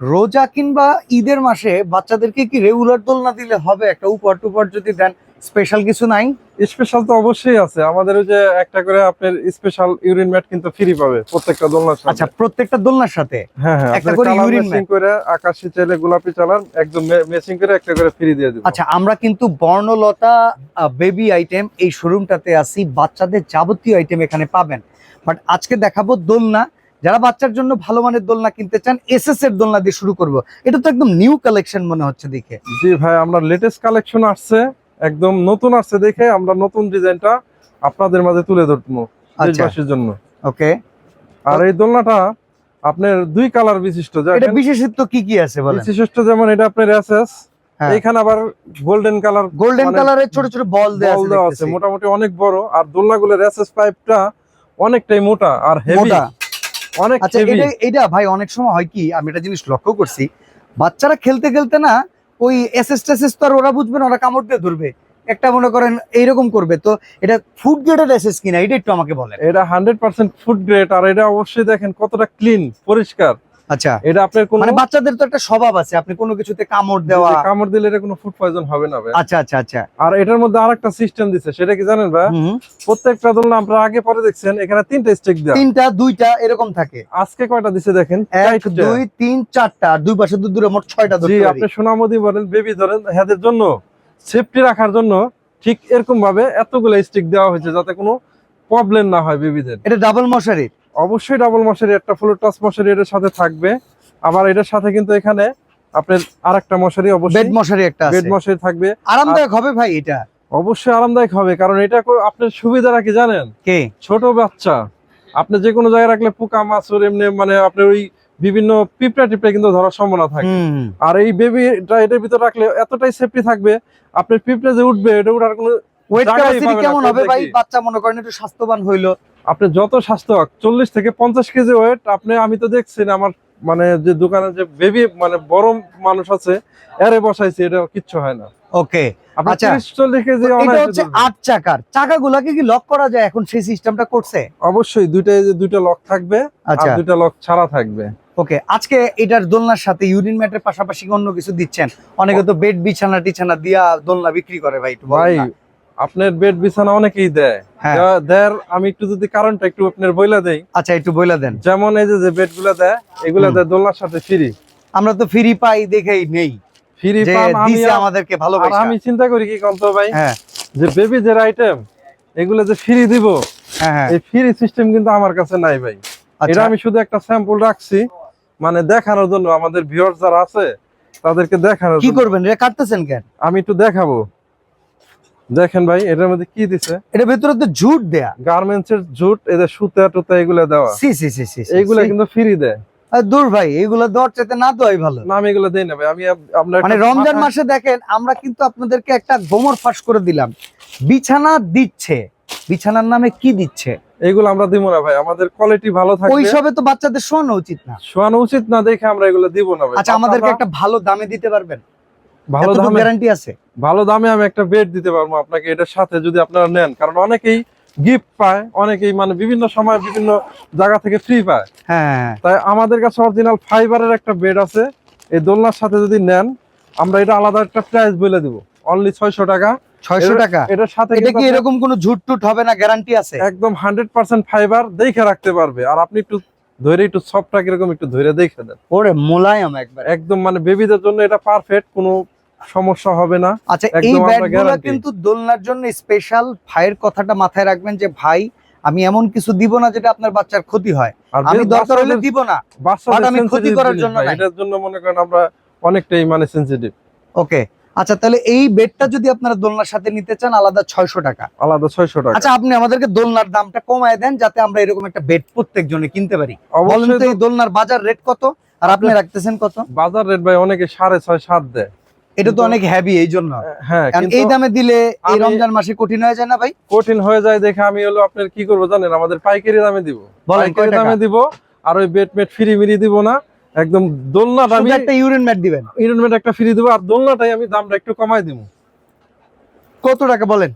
রোজা কিংবা ঈদের মাসে বাচ্চাদেরকে কি রেগুলার দোলনা দিলে হবে? একটা উপহার টুপহার যদি দেন স্পেশাল কিছু নাই? স্পেশাল তো অবশ্যই আছে। আমাদের ওই যে একটা করে আপনার স্পেশাল ইউরিন ম্যাট কিন্তু ফ্রি পাবে প্রত্যেকটা দোলনার সাথে। আচ্ছা প্রত্যেকটা দোলনার সাথে? হ্যাঁ হ্যাঁ একটা করে urine ম্যাচিং করে আকাশি চাইলে গোলাপি চালান একদম ম্যাচিং করে একটা করে ফ্রি দিয়ে দিব। আচ্ছা আমরা কিন্তু বর্ণলতা বেবি আইটেম এই শোরুমটাতে আছি। বাচ্চাদের যাবতীয় আইটেম এখানে পাবেন। বাট আজকে দেখাবো দোলনা। যারা বাচ্চার জন্য ভালো মানের দোলনা কিনতে চান এসএস এর দোলনা দিয়ে শুরু করব। এটা তো একদম নিউ কালেকশন মনে হচ্ছে দেখে। জি ভাই আমরা লেটেস্ট কালেকশন আসছে একদম নতুন আসছে দেখে আমরা নতুন ডিজাইনটা আপনাদের মাঝে তুলে ধরবো আচ্ছা। দেশবাসীর জন্য। ওকে আর এই দোলনাটা আপনার দুই কালার বিশিষ্ট এটা বিশেষত্ব কি কি আছে বলেন? বিশিষ্ট যেমন এটা আপনার এসএস হ্যাঁ। এখানে আবার গোল্ডেন কালার গোল্ডেন কালারের ছোট ছোট বল দেওয়া আছে মোটামুটি অনেক বড় আর দোলনাগুলোর এসএস পাইপটা অনেকটাই মোটা আর হেভি অনেক আচ্ছা এটা এটা ভাই অনেক সময় হয় কি আমি একটা জিনিস লক্ষ্য করছি বাচ্চারা খেলতে খেলতে না ওই এসএস টেসএস তো আর ওরা বুঝবে না ওরা কামড় দিয়ে ধরবে। একটা মনে করেন এইরকম করবে তো এটা ফুড গ্রেডের এসএস কিনা এটা একটু আমাকে বলেন। এটা হান্ড্রেড পার্সেন্ট ফুড গ্রেড আর এটা অবশ্যই দেখেন কতটা ক্লিন পরিষ্কার। আচ্ছা। এটা আপনার কোনো মানে বাচ্চাদের তো একটা স্বভাব আছে আপনি কোনো কিছুতে কামড় দেওয়া। কামড় দিলে এটা কোনো ফুড পয়জন হবে না ভাই। আচ্ছা আচ্ছা আচ্ছা। আর এটার মধ্যে আরেকটা সিস্টেম দিছে সেটা কি জানেন ভাই। প্রত্যেকটা দোলনা আপনারা আগে পরে দেখছেন এখানে তিনটা স্টিক দেওয়া। তিনটা দুইটা এরকম থাকে। আজকে কয়টা দিছে দেখেন? এক। দুই তিন চারটা। দুই পাশে দু দূরে মোট ছয়টা জি। আপনি সোনামদি বলেন বেবি ধরেন হেদের জন্য সেফটি রাখার জন্য ঠিক এরকম ভাবে এতগুলো স্টিক দেওয়া হয়েছে যাতে কোনো প্রবলেম না হয় বেবিদের এটা ডাবল মশারি অবশ্যই ডাবল মশারি একটা ফুল টাচ মশারি এটার সাথে থাকবে। আবার এটার সাথে কিন্তু এখানে আপনার আরেকটা মশারি বেড অবশ্যই মশারি একটা বেড মশারি থাকবে। আরামদায়ক হবে ভাই এটা? অবশ্যই আরামদায়ক হবে কারণ এটা আপনার সুবিধাটা কি জানেন? কে? ছোট বাচ্চা। আপনি যে কোনো জায়গায় রাখলে পোকা মাছর এমনি মানে আপনার ওই বিভিন্ন পিঁপড়া টিপড়া কিন্তু ধরার সম্ভাবনা থাকে। আর এই বেবিটা এটার ভিতরে রাখলে এতটাই সেফটি থাকবে আপনার পিঁপড়ে যে উঠবে এটা উঠার কোনো ওয়েট ক্যাপাসিটি কেমন হবে ভাই? বাচ্চা মনে করেন একটু স্বাস্থ্যবান হইল আপনি যত স্বাস্থ্য চল্লিশ থেকে পঞ্চাশ কেজি ওয়েট আপনি আমি তো দেখছি না আমার মানে যে দোকানে যে বেবি মানে বড় মানুষ আছে এরে বসাইছি এটা কিচ্ছু হয় না। ওকে আচ্ছা। কেজি এটা হচ্ছে আট চাকার। চাকাগুলোকে কি লক করা যায় এখন সেই সিস্টেমটা করছে? অবশ্যই দুইটা যে দুইটা লক থাকবে আর আচ্ছা। দুইটা লক ছাড়া থাকবে। ওকে আজকে এটার দোলনার সাথে ইউরিন ম্যাটের পাশাপাশি অন্য কিছু দিচ্ছেন। অনেকে তো বেড বিছানা টিছানা দিয়া দোলনা বিক্রি করে ভাই ভাই। আপনার বেড বিছানা অনেকেই দেয়। হ্যাঁ। দেয়ার আমি একটু যদি কারণটা একটু আপনার বইলা দেই। আচ্ছা একটু বইলা দেন। যেমন এই যে বেডগুলা দেয় এগুলা দেয় দোলনার সাথে ফ্রি আমরা তো ফ্রি পাই দেখেই নেই। ফ্রি যে পাম আমি আমাদেরকে ভালোবাসা। আমি চিন্তা করি কি কন্ত ভাই? হ্যাঁ। যে বেবি যে আইটেম এগুলো যে ফ্রি দিব হ্যাঁ এই ফ্রি সিস্টেম কিন্তু আমার কাছে নাই ভাই। এটা আচ্ছা আমি শুধু একটা স্যাম্পল রাখছি মানে দেখানোর জন্য। আমাদের ভিউয়ার যারা আছে তাদেরকে দেখানোর কি। করবেন? রে কাটতেছেন কেন? আমি একটু দেখাবো। দেখেন ভাই এটার মধ্যে কি দিছে? এটা ভেতরে তো ঝুট দেয়া। গার্মেন্টস এর জুট এদের সুতা টুতা এগুলো দেওয়া। সি সি সি সি এইগুলা কিন্তু ফ্রি দেয়। দূর ভাই চাইতে না ভালো। না আমি এগুলো দেই না ভাই আমি আপনার মানে রমজান মাসে দেখেন আমরা কিন্তু আপনাদেরকে একটা গোমর ফাঁস করে দিলাম। বিছানা দিচ্ছে। বিছানার নামে কি দিচ্ছে? এগুলো আমরা দিব না ভাই আমাদের কোয়ালিটি ভালো ওই সবে তো বাচ্চাদের শোয়ানো উচিত না। শোয়ানো উচিত না দেখে আমরা এগুলো দিব না ভাই। আচ্ছা আমাদেরকে একটা ভালো দামে দিতে পারবেন? ভালো দামে গ্যারান্টি আছে। ভালো দামে আমি একটা বেড দিতে পারব আপনাকে এটার সাথে যদি আপনারা নেন কারণ অনেকেই গিফট পায় অনেকেই মানে বিভিন্ন সময় বিভিন্ন জায়গা থেকে ফ্রি পায়। হ্যাঁ তাই আমাদের কাছে অরিজিনাল ফাইবারের একটা বেড আছে এই দোলনার সাথে যদি নেন আমরা এটা আলাদা একটা প্রাইস বলে দিব। অনলি ছয়শো টাকা। ছয়শো টাকা? এটার সাথে এটা কি এরকম কোনো ঝুট টুট হবে না? গ্যারান্টি আছে? একদম হান্ড্রেড পার্সেন্ট ফাইবার দেখে রাখতে পারবে। আর আপনি একটু ধরে একটু সফটটা কীরকম একটু ধরে দেখে দেন ওরে মোলায়েম একবার। একদম মানে বেবিদের জন্য এটা পারফেক্ট কোনো সমস্যা হবে না। আচ্ছা এই ব্যাগগুলো কিন্তু দোলনার জন্য স্পেশাল ভাইয়ের কথাটা মাথায় রাখবেন যে ভাই আমি এমন কিছু দিব না যেটা আপনার বাচ্চার ক্ষতি হয়। আমি দরকার হলে দিব না। আমি ক্ষতি করার জন্য। এটার জন্য মনে করেন আমরা অনেকটাই মানে সেন্সিটিভ ওকে আচ্ছা তাহলে এই বেডটা যদি আপনারা দোলনার সাথে নিতে চান আলাদা ছয়শো টাকা। আলাদা ছয়শো টাকা। আচ্ছা আপনি আমাদেরকে দোলনার দামটা কমায় দেন যাতে আমরা এরকম একটা বেড প্রত্যেক জনে কিনতে পারি। বলেন তো এই দোলনার বাজার রেট কত? আর আপনি রাখতেছেন কত? বাজার রেট ভাই অনেকে সাড়ে ছয় সাত দেয়। এটা তো অনেক হেভি এই জন্য হ্যাঁ এই দামে দিলে এই রমজান মাসে কঠিন হয়ে যায় না ভাই? কঠিন হয়ে যায় দেখে আমি হলো আপনার কি করব জানেন? আমাদের পাইকারি দামে দিব। পাইকারি দামে দিব আর ওই বেড মেট ফ্রি মিরি দিব না। একদম দোলনাটা আমি একটা ইউরিন ম্যাট দিবেন। ইউনিট একটা ফ্রি দিব আর দোলনাটাই আমি দামটা একটু কমাই দিব। কত টাকা বলেন?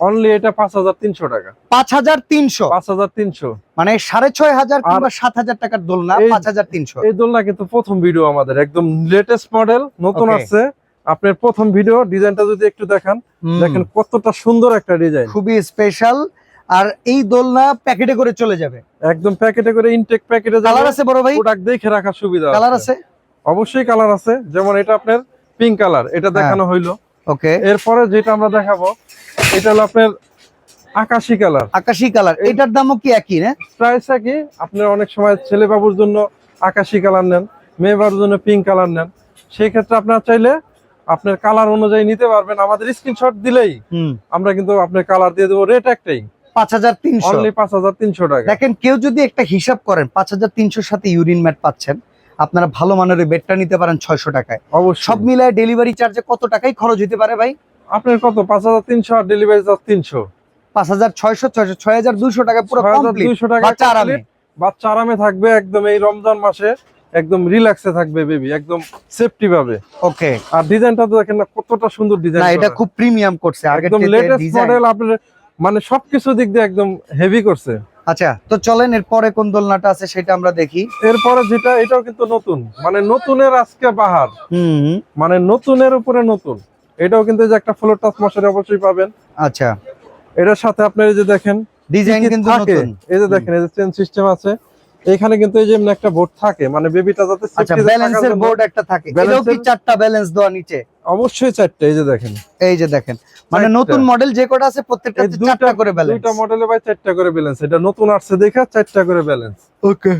অনলি এটা পাঁচ হাজার তিনশো টাকা। পাঁচ হাজার তিনশো? পাঁচ হাজার তিনশো। মানে সাড়ে ছয় হাজার আর- কিংবা সাত হাজার টাকার দোলনা এই- পাঁচ হাজার তিনশো। এই দোলনা কিন্তু প্রথম ভিডিও আমাদের। একদম লেটেস্ট মডেল নতুন Okay. আপনার প্রথম ভিডিও ডিজাইনটা যদি একটু দেখান দেখেন কতটা সুন্দর একটা ডিজাইন। খুবই স্পেশাল আর এই দোলনা প্যাকেটে করে চলে যাবে। একদম প্যাকেটে করে ইনটেক প্যাকেটে কালার আছে বড় ভাই? প্রোডাক্ট দেখে রাখার সুবিধা কালার আছে। অবশ্যই কালার আছে। যেমন এটা আপনার পিঙ্ক কালার এটা হ্যাঁ। দেখানো হইল। ওকে। এরপরে যেটা আমরা দেখাবো এটা হলো আপনার আকাশি কালার আকাশি কালার এটার দামও কি একই না? প্রাইস কি আপনার অনেক সময় ছেলে বাবুর জন্য আকাশি কালার নেন মেয়ে বাবুর জন্য পিঙ্ক কালার নেন। সেই ক্ষেত্রে আপনার চাইলে আপনার কালার অনুযায়ী নিতে পারবেন। আমাদের স্ক্রিনশট দিলেই হুম। আমরা কিন্তু আপনার কালার দিয়ে দেবো রেট একটাই। পাঁচ হাজার তিনশো। পাঁচ হাজার তিনশো টাকা। দেখেন কেউ যদি একটা হিসাব করেন পাঁচ হাজার তিনশোর সাথে ইউরিন ম্যাট পাচ্ছেন আপনারা ভালো মানের বেডটা নিতে পারেন ছয়শো টাকায়। সব মিলায় ডেলিভারি চার্জে কত টাকাই খরচ হতে পারে ভাই? আপনার কত? পাঁচ হাজার তিনশো আর ডেলিভারি চার্জ তিনশো। পাঁচ হাজার ছয়শো ছয়শো ছয় হাজার দুশো টাকা পুরো দুইশো টাকা বাচ্চা আরামে। বাচ্চা আরামে থাকবে একদম এই রমজান মাসে। একদম রিল্যাক্সে থাকবে বেবি একদম সেফটি পাবে। ওকে আর ডিজাইনটা তো দেখেন না কতটা সুন্দর ডিজাইন না এটা খুব প্রিমিয়াম করছে একদম লেটেস্ট মডেল আপনার মানে সবকিছু দিক দিয়ে একদম হেভি করছে। আচ্ছা তো চলেন এরপরে কোন দোলনাটা আছে সেটা আমরা দেখি। এরপরে যেটা এটাও কিন্তু নতুন মানে নতুনের আজকে বাহার। হুম। মানে নতুনের উপরে নতুন। এটাও কিন্তু যে একটা ফ্লোর টাচ মশারি অবশ্যই পাবেন। আচ্ছা। এটার সাথে আপনার এই যে দেখেন ডিজাইন কিন্তু নতুন। এই যে দেখেন এই যে চেন সিস্টেম আছে। এখানে কিন্তু এই যে এমনি একটা বোর্ড থাকে মানে বেবিটা যাতে আচ্ছা ব্যালেন্সের বোর্ড একটা থাকে। এটাও কি চারটা ব্যালেন্স দেওয়া নিচে? অবশ্যই চারটে এই যে দেখেন। এই যে দেখেন। মানে নতুন মডেল যে কটা আছে প্রত্যেকটা এই চারটা করে ব্যালেন্স দুইটা মডেলে ভাই চারটা করে ব্যালেন্স এটা নতুন আসছে দেখে চারটা করে ব্যালেন্স ওকে।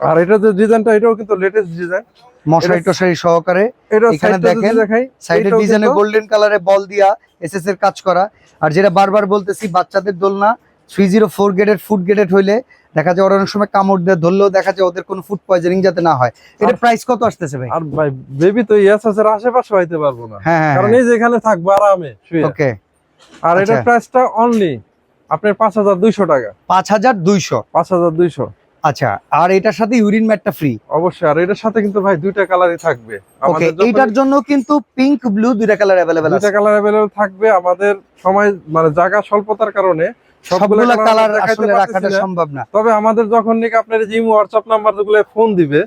আর এটা যে ডিজাইনটা এটাও কিন্তু লেটেস্ট ডিজাইন মশারি টশারি সহকারে। এখানে দেখেন, দেখাই সাইডের ডিজাইনে গোল্ডেন কালারে বল দিয়া এসএস এর কাজ করা। আর যেটা বারবার বলতেছি বাচ্চাদের দোলনা three zero four food grade হইলে দেখা যায় ওরা অনেক সময় কামড় দিয়ে ধরলেও দেখা যায় ওদের কোনো ফুড পয়জনিং যাতে না হয়। এটা প্রাইস কত আসতেছে ভাই? আর ভাই বেবি তো ইয়াস আছে আশেপাশে হইতে পারব না। হ্যাঁ হ্যাঁ কারণ এই যে এখানে থাকব আরামে শুয়ে। ওকে আর এটার আচ্ছা। প্রাইসটা অনলি আপনার পাঁচ হাজার দুইশো টাকা। পাঁচ হাজার দুইশো? পাঁচ হাজার দুইশো। আচ্ছা আর এটার সাথে ইউরিন ম্যাটটা ফ্রি অবশ্যই আর এটার সাথে কিন্তু ভাই দুইটা কালারই থাকবে। ওকে আমাদের এইটার জন্য কিন্তু পিঙ্ক ব্লু দুইটা কালার অ্যাভেলেবেল দুইটা কালার অ্যাভেলেবল থাকবে। আমাদের সময় মানে জায়গা স্বল্পতার কারণে সবগুলো কালার আসলে রাখাটা সম্ভব না। তবে আমাদের যখন নাকি আপনার জিম হোয়াটসঅ্যাপ নাম্বার ফোন দিবে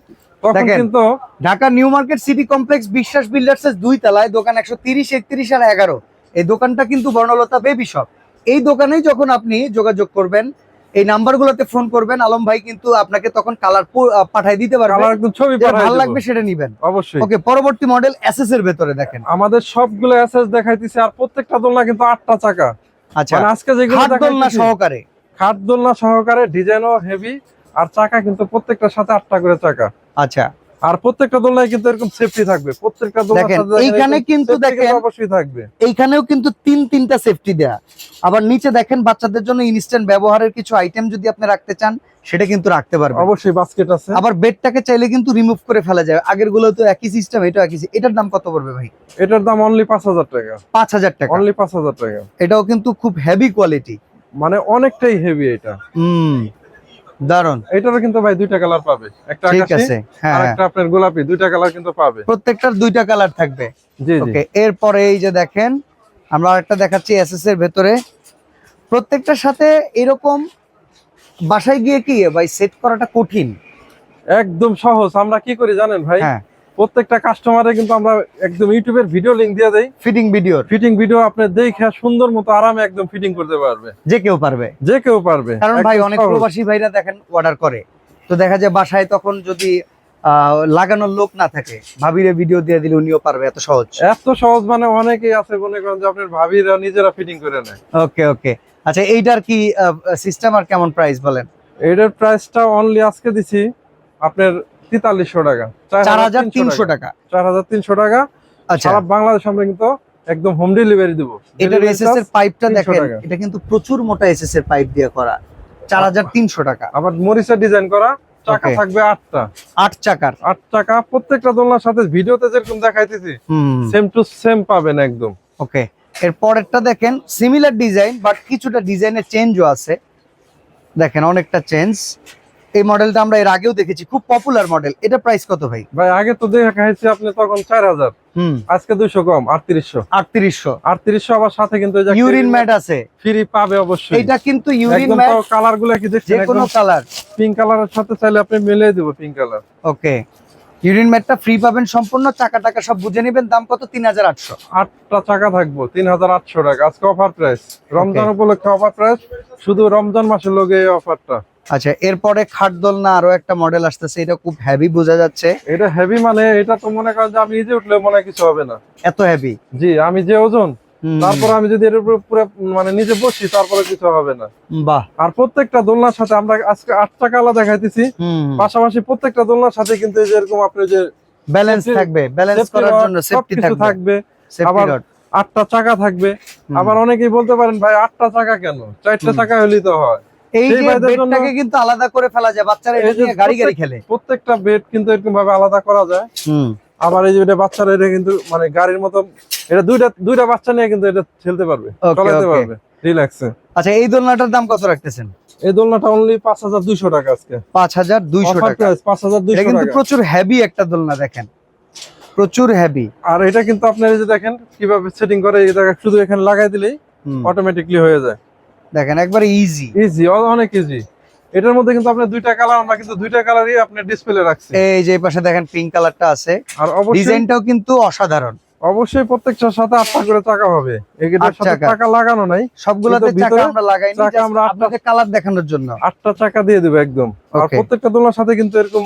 তখন কিন্তু Dhaka new market city complex Biswas builders দুই তলায় দোকান একশো তিরিশ একত্রিশ আর এগারো। এই দোকানটা কিন্তু বর্ণলতা বেবি শপ এই দোকানেই যখন আপনি যোগাযোগ করবেন এই নাম্বারগুলোতে ফোন করবেন আলম ভাই কিন্তু আপনাকে তখন কালার পাঠাই দিতে পারবে। একদম ছবি ভালো লাগবে সেটা নিবেন। অবশ্যই। ওকে পরবর্তী মডেল এসএস এর ভেতরে দেখেন। আমাদের সবগুলো অ্যাসেস দেখাইতেছে আর প্রত্যেকটা দোলনা কিন্তু আটটা চাকা। আচ্ছা মানে আজকে যেগুলো দোলনা সহকারে? খাট দোলনা সহকারে ডিজাইনও হেভি আর চাকা কিন্তু প্রত্যেকটার সাথে আটটা করে চাকা। আচ্ছা। আর প্রত্যেকটা দোলনায় কিন্তু এরকম সেফটি থাকবে। প্রত্যেকটা দেখেন, এইখানে কিন্তু দেখেন- অবশ্যই থাকবে। এইখানেও কিন্তু তিন তিনটা সেফটি দেয়া। আবার নিচে দেখেন বাচ্চাদের জন্য ইনস্ট্যান্ট ব্যবহারের কিছু আইটেম যদি আপনি রাখতে চান সেটা কিন্তু রাখতে পারবেন। অবশ্যই বাস্কেট আছে। আবার বেডটাকে চাইলে কিন্তু রিমুভ করে ফেলা যায়। আগেরগুলো তো একই সিস্টেম এটা একই এটার দাম কত পড়বে ভাই? এটার দাম অনলি পাঁচ হাজার টাকা। পাঁচ হাজার টাকা। অনলি পাঁচ হাজার টাকা। এটাও কিন্তু খুব হেভি কোয়ালিটি মানে অনেকটাই হেভি এটা। হুম। দারুণ এটারও কিন্তু ভাই দুইটা কালার পাবে। একটা ঠিক আছে হ্যাঁ হ্যাঁ। একটা আপনার গোলাপি দুইটা কালার কিন্তু পাবে। প্রত্যেকটার দুইটা কালার থাকবে। জি জি। ওকে এরপরে এই যে দেখেন আমরা আরেকটা দেখাচ্ছি এসএস এর ভেতরে। প্রত্যেকটার সাথে এরকম বাসায় গিয়ে কি ভাই সেট করাটা কঠিন? একদম সহজ। আমরা কি করি জানেন ভাই? হ্যাঁ। প্রত্যেকটা কাস্টমারে কিন্তু আমরা একদম ইউটিউবের ভিডিও লিংক দিয়ে দেই। ফিটিং ভিডিও ফিটিং ভিডিও আপনি দেখে সুন্দর মতো আরামে একদম ফিটিং করতে পারবে। যে কেউ পারবে। যে কেউ পারবে। কারণ ভাই অনেক প্রবাসী ভাইরা দেখেন অর্ডার করে। তো দেখা যায় বাসায় তখন যদি লাগানোর লোক না থাকে ভাবিরে ভিডিও দিয়ে দিলে উনিও পারবে এত সহজ। এত সহজ মানে অনেকেই আছে মনে করেন যে আপনার ভাবিরা নিজেরা ফিটিং করে নেয়। ওকে ওকে আচ্ছা এইটার কি সিস্টেম আর কেমন প্রাইস বলেন? এটার প্রাইসটা অনলি আজকে দিছি আপনার তেতাল্লিশশো টাকা। চার হাজার তিনশো টাকা। চার হাজার তিনশো টাকা। আচ্ছা। সারা বাংলাদেশ আমরা কিন্তু একদম হোম ডেলিভারি দেবো। এটার এসএস এর পাইপটা 300 দেখেন। এটা কিন্তু প্রচুর মোটা এসএস এর পাইপ দিয়ে করা। চার হাজার তিনশো টাকা। আবার মরিচের ডিজাইন করা। চাকা থাকবে আটটা। আট চাকার। আট টাকা প্রত্যেকটা দোলনার সাথে ভিডিওতে যেরকম দেখাইতেছি সেম টু সেম পাবেন একদম। ওকে এর পরেরটা দেখেন সিমিলার ডিজাইন বাট কিছুটা ডিজাইনের চেঞ্জও আছে। দেখেন অনেকটা চেঞ্জ এই মডেলটা আমরা এর আগেও দেখেছি খুব পপুলার মডেল এটা প্রাইস কত ভাই? ভাই আগে তো দেখা খাইছি আপনি তখন চার হাজার। হুম। আজকে দুইশো কম আটত্রিশশো। আটত্রিশশো। আটত্রিশশো আবার সাথে কিন্তু ইউরিন ম্যাট আছে। ফ্রি পাবে অবশ্যই। এটা কিন্তু ইউরিন ম্যাট কালারগুলা কি যে দেখছেন কোনো কালার পিঙ্ক কালারের সাথে চাইলে আপনি মিলিয়ে দিব পিঙ্ক কালার ওকে। ইউরিন ম্যাটটা ফ্রি পাবেন সম্পূর্ণ চাকা টাকা সব বুঝে নেবেন। দাম কত? তিন হাজার আটশো। আটটা চাকা থাকব তিন হাজার আটশো টাকা। আজকে অফার প্রাইস রমজান উপলক্ষে অফার প্রাইস শুধু রমজান মাসের লোকে এই অফারটা আচ্ছা এরপরে খাট দোলনা আরও একটা মডেল আসতেছে এটা খুব হেভি বোঝা যাচ্ছে। এটা হেভি মানে এটা তো মনে করেন যে আমি নিজে উঠলে মনে কিছু হবে না। এত হেভি জি আমি যে ওজন তারপর আমি যদি এর উপরে পুরো মানে নিজে বসি তারপরে কিছু হবে না। বাহ। আর প্রত্যেকটা দোলনার সাথে আমরা আজকে আটটা কালা দেখাইতেছি। পাশাপাশি প্রত্যেকটা দোলনার সাথে কিন্তু এই যে এরকম আপনি যে ব্যালেন্স থাকবে ব্যালেন্স করার জন্য সেফটি থাকবে। থাকবে। আবার আটটা চাকা থাকবে। আবার অনেকেই বলতে পারেন ভাই আটটা চাকা কেন? চারটা চাকা হলেই তো হয়। এই যে বেডটাকে কিন্তু আলাদা করে ফেলা যায় বাচ্চারা এটা নিয়ে গাড়ি গাড়ি খেলে। প্রত্যেকটা বেড কিন্তু এরকম ভাবে আলাদা করা যায়। হুম। আবার এই যে এটা বাচ্চারা এটা কিন্তু মানে গাড়ির মতো এটা দুইটা দুইটা বাচ্চা নিয়ে কিন্তু এটা খেলতে পারবে চালাতে পারবে রিল্যাক্সে। আচ্ছা এই দোলনাটার দাম কত রাখতেছেন? এই দোলনাটা অনলি পাঁচ হাজার দুইশো টাকা আজকে। পাঁচ হাজার দুইশো টাকা। পাঁচ হাজার দুইশো কিন্তু প্রচুর হেভি একটা দোলনা দেখেন। প্রচুর হেভি আর এটা কিন্তু আপনার যে দেখেন কীভাবে সেটিং করে জায়গায় শুধু এখানে লাগাই দিলেই অটোমেটিকলি হয়ে যায়। দেখেন একবারে ইজি ইজি অনেক ইজি এটার মধ্যে কিন্তু আপনার দুইটা কালার আমরা কিন্তু দুইটা কালারই আপনার ডিসপ্লে রাখছি। এই যে পাশে দেখেন পিঙ্ক কালারটা আছে। আর ডিজাইনটাও কিন্তু অসাধারণ। অবশ্যই প্রত্যেকটার সাথে আটটা করে চাকা হবে। আট সাথে চাকা। চাকা লাগানো নাই সবগুলোতে চাকা আমরা লাগাইনি চাকা আমরা আপনাদের কালার দেখানোর জন্য। আটটা চাকা দিয়ে দেবো একদম। আর প্রত্যেকটা দোলনার সাথে কিন্তু এরকম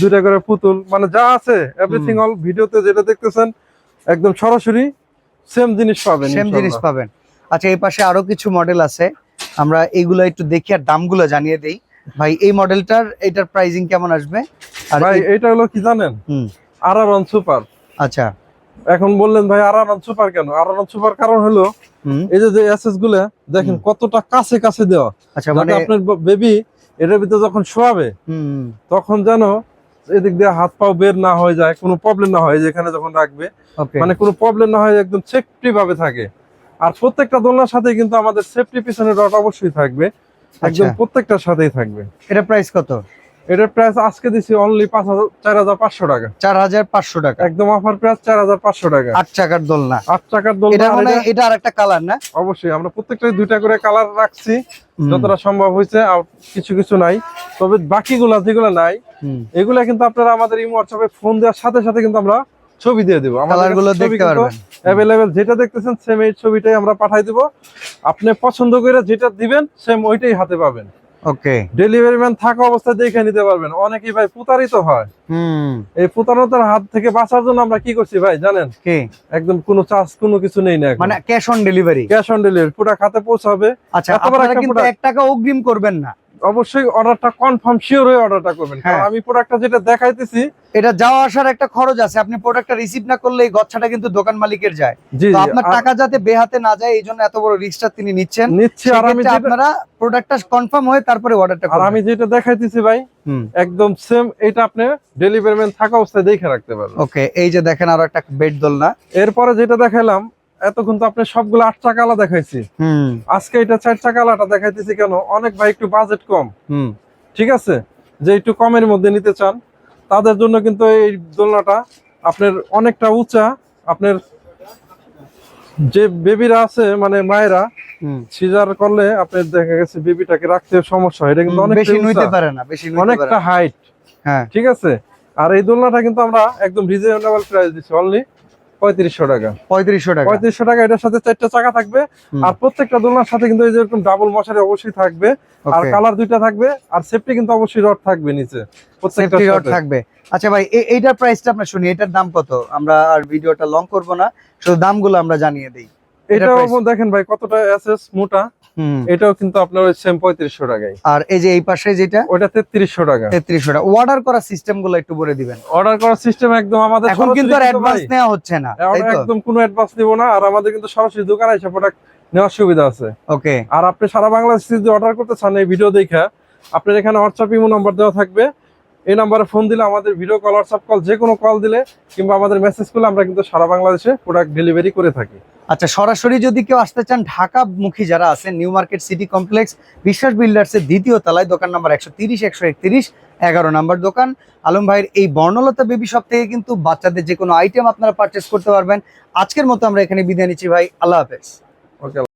দুইটা করে পুতুল মানে যা আছে এভরিথিং অল ভিডিওতে যেটা দেখতেছেন একদম সরাসরি সেম জিনিস পাবেন সেম জিনিস পাবেন। আচ্ছা এই পাশে আরও কিছু মডেল আছে। আমরা এইগুলো একটু দেখি আর দামগুলো জানিয়ে দেই। ভাই এই মডেলটার এটার প্রাইসিং কেমন আসবে? আর ভাই এটা হলো কি জানেন? হুম। আরারন সুপার আচ্ছা। এখন বললেন ভাই আরারন সুপার কেন? আরারন সুপার কারণ হলো হুম। এই যে যে এসএসগুলা দেখেন কতটা কাছে কাছে দেওয়া। আচ্ছা মানে আপনার বেবি এটার ভিতরে যখন শোয়াবে হুম তখন যেন এদিক দিয়ে হাত পাও বের না হয়ে যায় কোনো প্রবলেম না হয় যেখানে যখন রাখবে। মানে কোনো প্রবলেম না হয় একদম সেফটি ভাবে থাকে। আর প্রত্যেকটা দোলনার সাথে কিন্তু আমাদের সেফটি পিছনে রড অবশ্যই থাকবে। একদম আচ্ছা। প্রত্যেকটার সাথেই থাকবে। এটা প্রাইস কত? এটার প্রাইস আজকে দিছি অনলি পাঁচ হাজার চার হাজার পাঁচশো টাকা। চার হাজার পাঁচশো টাকা। একদম অফার প্রাইস চার হাজার পাঁচশো টাকা। আট চাকার দোলনা। আট টাকার দোলনা এটা আর মানে একটা কালার না? অবশ্যই আমরা প্রত্যেকটা দুইটা করে কালার রাখছি যতটা সম্ভব হয়েছে আর কিছু কিছু নাই। তবে বাকিগুলা যেগুলো নাই। এগুলা কিন্তু আপনারা আমাদের এই হোয়াটসঅ্যাপে ফোন দেওয়ার সাথে সাথে কিন্তু আমরা ছবি দিয়ে দেবো। কালারগুলো দেখতে পারবেন। অ্যাভেলেবেল যেটা দেখতেছেন সেম এই ছবিটাই আমরা পাঠাই দিব। আপনি পছন্দ করে যেটা দিবেন সেম ওইটাই হাতে পাবেন। ওকে ডেলিভারি ম্যান থাকা অবস্থায় দেখে নিতে পারবেন। অনেকেই ভাই প্রতারিত হয়। হুম। এই প্রতারণার হাত থেকে বাঁচার জন্য আমরা কি করছি ভাই জানেন? কে? একদম কোনো চার্জ কোনো কিছু নেই না মানে cash on delivery cash on delivery পুরো খাতে পৌঁছাবে। আচ্ছা আপনারা কিন্তু product। এক টাকা অগ্রিম করবেন না। অবশ্যই অর্ডারটা কনফার্ম শিওর হয়ে অর্ডারটা করবেন। কারণ হ্যাঁ। আমি প্রোডাক্টটা যেটা দেখাইতেছি এটা যাওয়া আসার একটা খরচ আছে। আপনি প্রোডাক্টটা রিসিভ না করলে এই গচ্ছাটা কিন্তু দোকান মালিকের যায়। তো আপনার টাকা যাতে বেহাতে না যায় এই জন্য এত বড় রিস্কটা তিনি নিচ্ছেন। নিচ্ছি আর আমি আপনারা প্রোডাক্টটা কনফার্ম হয়ে তারপরে অর্ডারটা আর আমি যেটা দেখাইতেছি ভাই একদম সেম এটা আপনি ডেলিভারি ম্যান থাকা অবস্থায় দেখে রাখতে পারবেন। ওকে এই যে দেখেন আরও একটা বেড দোলনা। এরপরে যেটা দেখাইলাম এতক্ষণ তো আপনি সবগুলো আট চাকা আলা দেখাইছি আজকে এটা চার চাকা আলাটা দেখাইতেছি কেন? অনেক ভাই একটু বাজেট কম। ঠিক আছে? যে একটু কমের মধ্যে নিতে চান তাদের জন্য কিন্তু এই দোলনাটা আপনার অনেকটা উঁচা। আপনার যে বেবিরা আছে মানে মায়েরা হুম। সিজার করলে আপনার দেখা গেছে বেবিটাকে রাখতে সমস্যা হয়। এটা কিন্তু অনেক বেশি নইতে পারে না বেশি অনেকটা হাইট হ্যাঁ। ঠিক আছে? আর এই দোলনাটা কিন্তু আমরা একদম রিজনেবল প্রাইস দিচ্ছি অনলি পঁয়ত্রিশশো টাকা। পঁয়ত্রিশশো টাকা। পঁয়ত্রিশশো টাকা এটার সাথে চারটা চাকা থাকবে। আর প্রত্যেকটা দোলনার সাথে কিন্তু এই যে এরকম ডাবল মশারি অবশ্যই থাকবে। আর কালার দুইটা থাকবে আর সেফটি কিন্তু অবশ্যই রড থাকবে নিচে। প্রত্যেকটা রড থাকবে। আচ্ছা ভাই এইটার প্রাইসটা আমরা শুনি এটার দাম কত? আমরা আর ভিডিওটা লং করব না শুধু দামগুলো আমরা জানিয়ে দিই। এটা এটাও দেখেন ভাই কতটা এসএস মোটা। এটাও কিন্তু আপনার ওই সেম পঁয়ত্রিশশো টাকায়। আর এই যে এই পাশে যেটা? ওটা তেত্রিশশো টাকা। তেত্রিশশো টাকা। অর্ডার করার সিস্টেমগুলো একটু বলে দিবেন। অর্ডার করার সিস্টেম একদম আমাদের এখন কিন্তু আর অ্যাডভান্স নেওয়া হচ্ছে না একদম কোনো অ্যাডভান্স দিব না আর আমাদের কিন্তু সরাসরি দোকানে এসে প্রোডাক্ট নেওয়ার সুবিধা আছে। ওকে। আর আপনি সারা বাংলাদেশ যদি অর্ডার করতে চান এই ভিডিও দেখা আপনার এখানে হোয়াটসঅ্যাপ ইমো নাম্বার দেওয়া থাকবে। এই নাম্বারে ফোন দিলে আমাদের ভিডিও কল হোয়াটসঅ্যাপ কল যে কোনো কল দিলে কিংবা আমাদের মেসেজ করলে আমরা কিন্তু সারা বাংলাদেশে প্রোডাক্ট ডেলিভারি করে থাকি। আচ্ছা সরাসরি যদি কেউ আসতে চান ঢাকা মুখী যারা আছেন নিউ মার্কেট সিটি কমপ্লেক্স বিশ্বাস বিল্ডার্সের দ্বিতীয় তলায় দোকান নাম্বার একশো তিরিশ একশো একত্রিশ এগারো নাম্বার দোকান। আলম ভাইয়ের এই বর্ণলতা বেবি শপ থেকে কিন্তু বাচ্চাদের যে কোনো আইটেম আপনারা পারচেস করতে পারবেন। আজকের মতো আমরা এখানে বিদায় নিচ্ছি ভাই আল্লাহ হাফেজ। ওকে